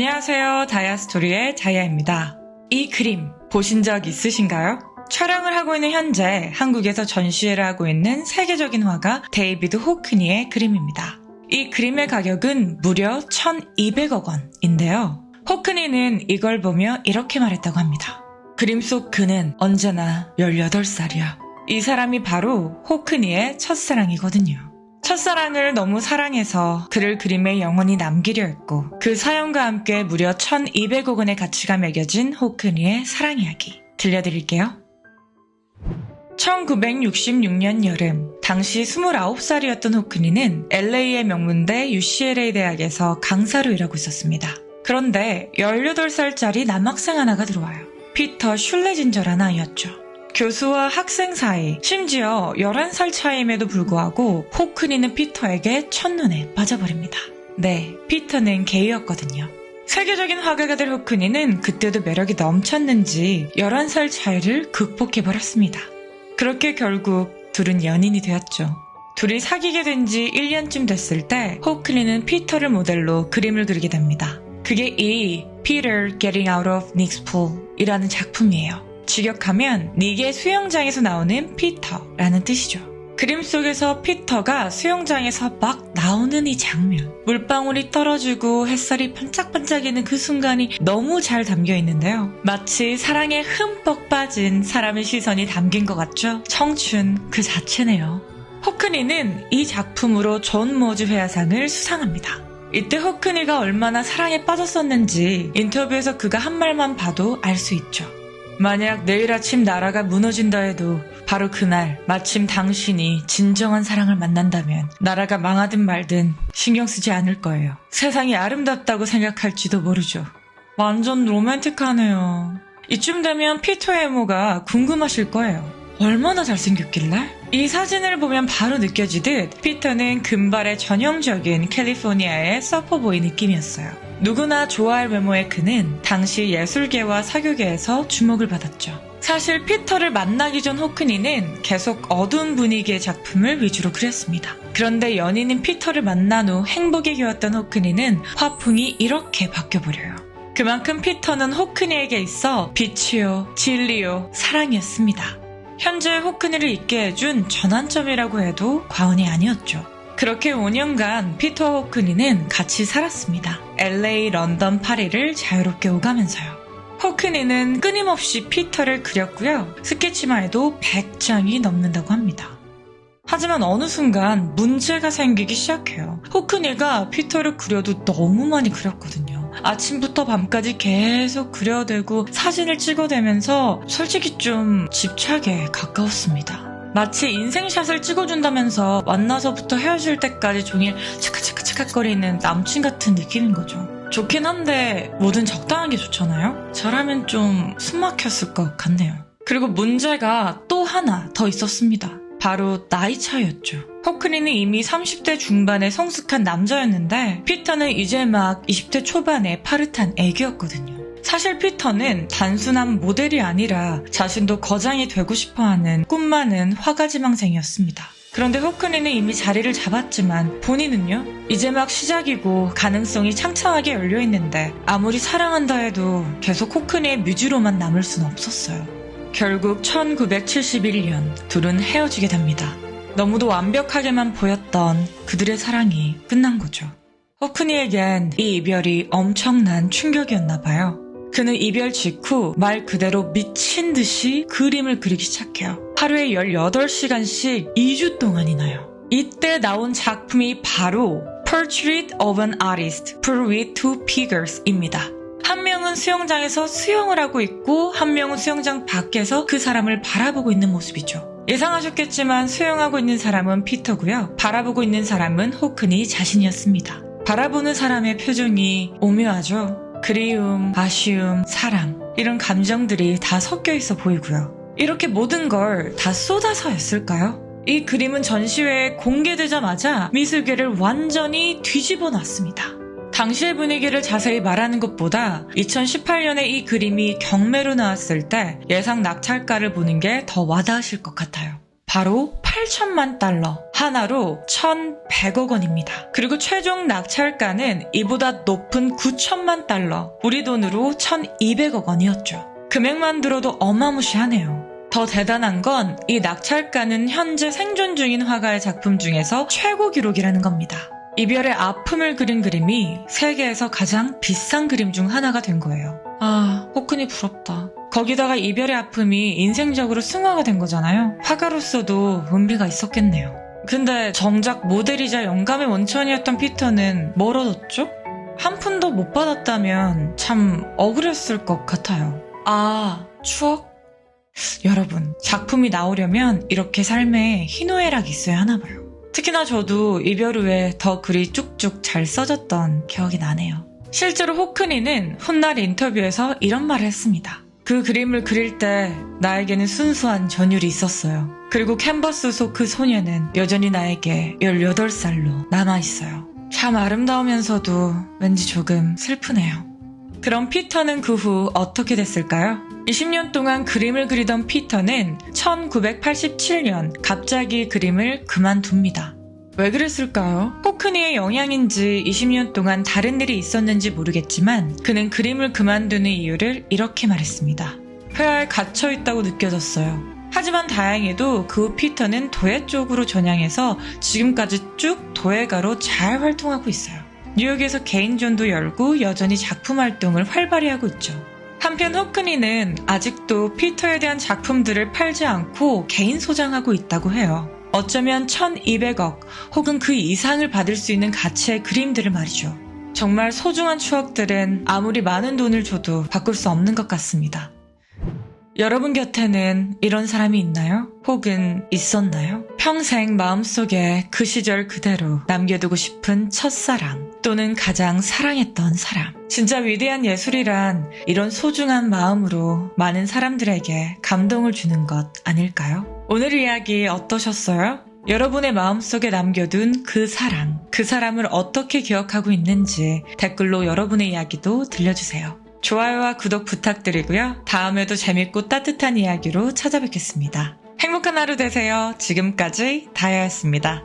안녕하세요. 다이아스토리의 다이아입니다. 이 그림 보신 적 있으신가요? 촬영을 하고 있는 현재 한국에서 전시회를 하고 있는 세계적인 화가 데이비드 호크니의 그림입니다. 이 그림의 가격은 무려 1200억 원인데요. 호크니는 이걸 보며 이렇게 말했다고 합니다. 그림 속 그는 언제나 18살이야. 이 사람이 바로 호크니의 첫사랑이거든요. 첫사랑을 너무 사랑해서 그를 그림에 영원히 남기려 했고 그 사연과 함께 무려 1200억 원의 가치가 매겨진 호크니의 사랑 이야기 들려드릴게요. 1966년 여름 당시 29살이었던 호크니는 LA의 명문대 UCLA 대학에서 강사로 일하고 있었습니다. 그런데 18살짜리 남학생 하나가 들어와요. 피터 슐레진저라는 아이였죠. 교수와 학생 사이, 심지어 11살 차이임에도 불구하고 호크니는 피터에게 첫눈에 빠져버립니다. 네, 피터는 게이였거든요. 세계적인 화가가 될 호크니는 그때도 매력이 넘쳤는지 11살 차이를 극복해버렸습니다. 그렇게 결국 둘은 연인이 되었죠. 둘이 사귀게 된 지 1년쯤 됐을 때 호크니는 피터를 모델로 그림을 그리게 됩니다. 그게 이 Peter Getting Out of Nick's Pool 이라는 작품이에요. 직역하면 닉의 수영장에서 나오는 피터라는 뜻이죠. 그림 속에서 피터가 수영장에서 막 나오는 이 장면. 물방울이 떨어지고 햇살이 반짝반짝이는 그 순간이 너무 잘 담겨 있는데요. 마치 사랑에 흠뻑 빠진 사람의 시선이 담긴 것 같죠? 청춘 그 자체네요. 호크니는 이 작품으로 존 모즈 회화상을 수상합니다. 이때 호크니가 얼마나 사랑에 빠졌었는지 인터뷰에서 그가 한 말만 봐도 알 수 있죠. 만약 내일 아침 나라가 무너진다 해도 바로 그날 마침 당신이 진정한 사랑을 만난다면 나라가 망하든 말든 신경 쓰지 않을 거예요. 세상이 아름답다고 생각할지도 모르죠. 완전 로맨틱하네요. 이쯤 되면 피터의 외모가 궁금하실 거예요. 얼마나 잘생겼길래? 이 사진을 보면 바로 느껴지듯 피터는 금발의 전형적인 캘리포니아의 서퍼보이 느낌이었어요. 누구나 좋아할 외모의 그는 당시 예술계와 사교계에서 주목을 받았죠. 사실 피터를 만나기 전 호크니는 계속 어두운 분위기의 작품을 위주로 그렸습니다. 그런데 연인인 피터를 만난 후 행복에 겨웠던 호크니는 화풍이 이렇게 바뀌어버려요. 그만큼 피터는 호크니에게 있어 빛이요, 진리요, 사랑이었습니다. 현재 호크니를 있게 해준 전환점이라고 해도 과언이 아니었죠. 그렇게 5년간 피터 호크니는 같이 살았습니다. LA, 런던, 파리를 자유롭게 오가면서요. 호크니는 끊임없이 피터를 그렸고요. 스케치만 해도 100장이 넘는다고 합니다. 하지만 어느 순간 문제가 생기기 시작해요. 호크니가 피터를 그려도 너무 많이 그렸거든요. 아침부터 밤까지 계속 그려대고 사진을 찍어대면서 솔직히 좀 집착에 가까웠습니다. 마치 인생샷을 찍어준다면서 만나서부터 헤어질 때까지 종일 차카차카차카거리는 남친 같은 느낌인 거죠. 좋긴 한데 뭐든 적당한 게 좋잖아요? 저라면 좀 숨막혔을 것 같네요. 그리고 문제가 또 하나 더 있었습니다. 바로 나이 차이였죠. 호크니는 이미 30대 중반의 성숙한 남자였는데 피터는 이제 막 20대 초반의 파릇한 애기였거든요. 사실 피터는 단순한 모델이 아니라 자신도 거장이 되고 싶어 하는 꿈 많은 화가지망생이었습니다. 그런데 호크니는 이미 자리를 잡았지만 본인은요? 이제 막 시작이고 가능성이 창창하게 열려 있는데 아무리 사랑한다 해도 계속 호크니의 뮤즈로만 남을 순 없었어요. 결국 1971년 둘은 헤어지게 됩니다. 너무도 완벽하게만 보였던 그들의 사랑이 끝난 거죠. 호크니에겐 이 이별이 엄청난 충격이었나 봐요. 그는 이별 직후 말 그대로 미친 듯이 그림을 그리기 시작해요. 하루에 18시간씩 2주 동안이나요. 이때 나온 작품이 바로 Portrait of an Artist, with Two Figures입니다. 한 명은 수영장에서 수영을 하고 있고 한 명은 수영장 밖에서 그 사람을 바라보고 있는 모습이죠. 예상하셨겠지만 수영하고 있는 사람은 피터고요. 바라보고 있는 사람은 호크니 자신이었습니다. 바라보는 사람의 표정이 오묘하죠. 그리움, 아쉬움, 사랑 이런 감정들이 다 섞여 있어 보이고요. 이렇게 모든 걸 다 쏟아서 했을까요? 이 그림은 전시회에 공개되자마자 미술계를 완전히 뒤집어 놨습니다. 당시의 분위기를 자세히 말하는 것보다 2018년에 이 그림이 경매로 나왔을 때 예상 낙찰가를 보는 게 더 와닿으실 것 같아요. 바로 8천만 달러, 하나로 1,100억 원입니다. 그리고 최종 낙찰가는 이보다 높은 9천만 달러, 우리 돈으로 1,200억 원이었죠. 금액만 들어도 어마무시하네요. 더 대단한 건 이 낙찰가는 현재 생존 중인 화가의 작품 중에서 최고 기록이라는 겁니다. 이별의 아픔을 그린 그림이 세계에서 가장 비싼 그림 중 하나가 된 거예요. 아, 호크니 부럽다. 거기다가 이별의 아픔이 인생적으로 승화가 된 거잖아요. 화가로서도 은비가 있었겠네요. 근데 정작 모델이자 영감의 원천이었던 피터는 뭘 얻었죠? 한 푼도 못 받았다면 참 억울했을 것 같아요. 아, 추억? 여러분, 작품이 나오려면 이렇게 삶에 희노애락이 있어야 하나 봐요. 특히나 저도 이별 후에 더 글이 쭉쭉 잘 써졌던 기억이 나네요. 실제로 호크니는 훗날 인터뷰에서 이런 말을 했습니다. 그 그림을 그릴 때 나에게는 순수한 전율이 있었어요. 그리고 캔버스 속 그 소녀는 여전히 나에게 18살로 남아있어요. 참 아름다우면서도 왠지 조금 슬프네요. 그럼 피터는 그 후 어떻게 됐을까요? 20년 동안 그림을 그리던 피터는 1987년 갑자기 그림을 그만둡니다. 왜 그랬을까요? 호크니의 영향인지 20년 동안 다른 일이 있었는지 모르겠지만 그는 그림을 그만두는 이유를 이렇게 말했습니다. 회화에 갇혀 있다고 느껴졌어요. 하지만 다행히도 그 후 피터는 도예 쪽으로 전향해서 지금까지 쭉 도예가로 잘 활동하고 있어요. 뉴욕에서 개인전도 열고 여전히 작품 활동을 활발히 하고 있죠. 한편 호크니는 아직도 피터에 대한 작품들을 팔지 않고 개인 소장하고 있다고 해요. 어쩌면 1200억 혹은 그 이상을 받을 수 있는 가치의 그림들을 말이죠. 정말 소중한 추억들은 아무리 많은 돈을 줘도 바꿀 수 없는 것 같습니다. 여러분 곁에는 이런 사람이 있나요? 혹은 있었나요? 평생 마음속에 그 시절 그대로 남겨두고 싶은 첫사랑 또는 가장 사랑했던 사람. 진짜 위대한 예술이란 이런 소중한 마음으로 많은 사람들에게 감동을 주는 것 아닐까요? 오늘 이야기 어떠셨어요? 여러분의 마음속에 남겨둔 그 사랑, 그 사람을 어떻게 기억하고 있는지 댓글로 여러분의 이야기도 들려주세요. 좋아요와 구독 부탁드리고요. 다음에도 재밌고 따뜻한 이야기로 찾아뵙겠습니다. 행복한 하루 되세요. 지금까지 다야였습니다.